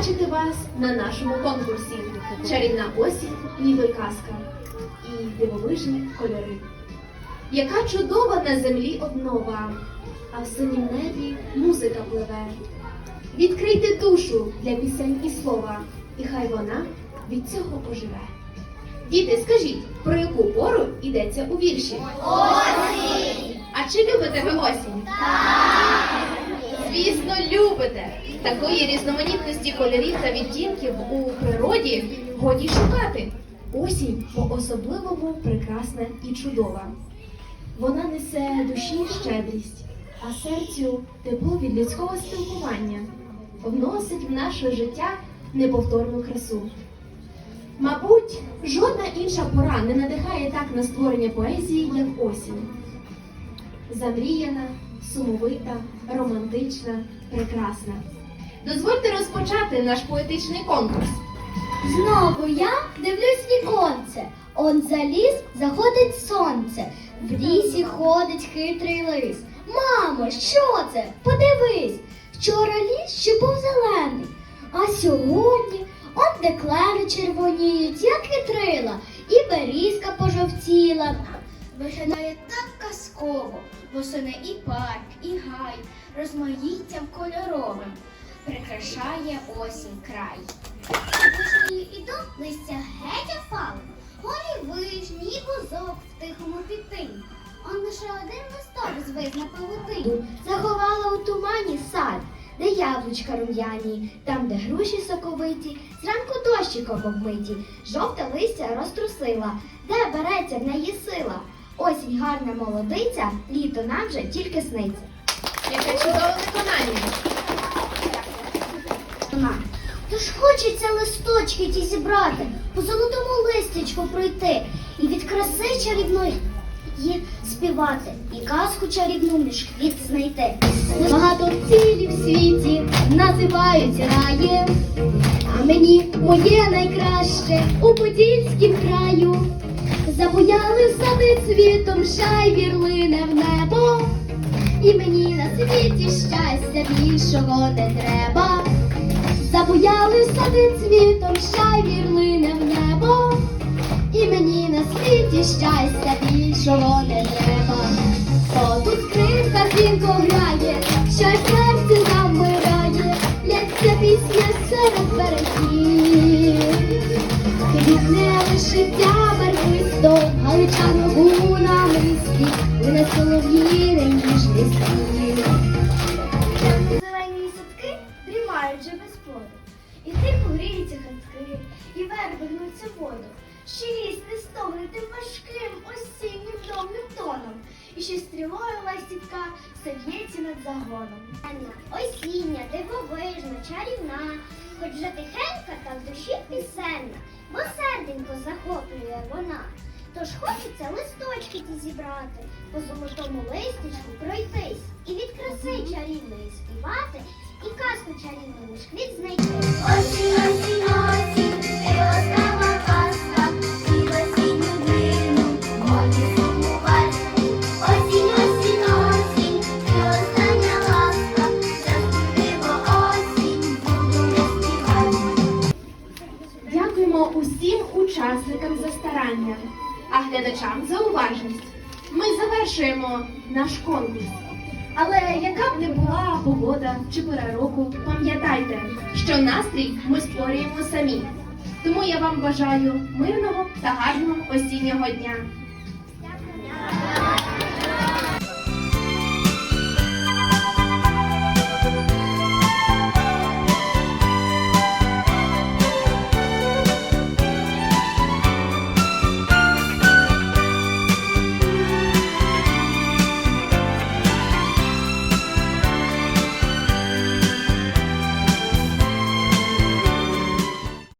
бачити вас на нашому конкурсі. Чарівна осінь, ніби казка і дивовижні кольори. Яка чудова на землі обнова, а в синім небі музика пливе. Відкрийте душу для пісень і слова, і хай вона від цього оживе. Діти, скажіть, про яку пору йдеться у вірші? Осінь! А чи любите ви осінь? Звісно, любите. Такої різноманітності кольорів та відтінків у природі годі шукати. Осінь по-особливому прекрасна і чудова. Вона несе душі щедрість, а серцю тепло від людського спілкування, вносить в наше життя неповторну красу. Мабуть, жодна інша пора не надихає так на створення поезії, як осінь. Замріяна, сумовита, романтична, прекрасна. Дозвольте розпочати наш поетичний конкурс. Знову я дивлюсь віконце. Он за ліс заходить сонце. В лісі ходить хитрий лис. Мамо, що це? Подивись. Вчора ліс ще був зелений, а сьогодні он де клени червоніють, як вітрила, і берізка пожовтіла. Виглядає так восени і парк, і гай, розмаїттям кольоровим прикрашає осінь край. Вишні і листя геть опало, горі вишні і бузок в тихому підтині. Он лише один листок звис на павутині. Заховала у тумані сад, де яблучка рум'яні, там, де груші соковиті, зранку дощиком обмиті, жовте листя розтрусила, де береться в неї сила. Осінь гарна молодиця, літо нам вже тільки сниться. Яке чудове виконання! Тож хочеться листочки ті зібрати, по золотому листячку пройти і від краси чарівної її співати, і казку чарівну між квіт знайти. Багато цілі в світі називаються раєм, а мені моє найкраще у Подільськім краю. Забуяли сади цвітом, шай вірлине в небо. І мені на світі щастя більшого не треба. Забуяли сади цвітом, шай вірлине на мене ніжний спів. Зелені садки дрімають вже без плоду, і тихо гріються хатки, і верби гнуться воду. Ще ліс не стогне тим важким осіннім довгим тоном, і ще стрілою ластівка все над загоном. Осіння, дивовижна, чарівна, хоч вже тихенька та в душі пісенна, бо серденько захоплює вона. Тож хочеться листочки ті зібрати, по золотому листочку пройтись, і від краси чарівної співати, і казку чарівну між квіт знайти. Осінь, осінь, осінь, ти остава казка, і в осінню днину годі сумувати. Осінь, осінь, осінь, остання ласка, заспіваємо осінь, буду співати. Дякуємо усім учасникам за старання, а глядачам за уважність. Ми завершуємо наш конкурс. Але яка б не була погода чи пора року, пам'ятайте, що настрій ми створюємо самі. Тому я вам бажаю мирного та гарного осіннього дня.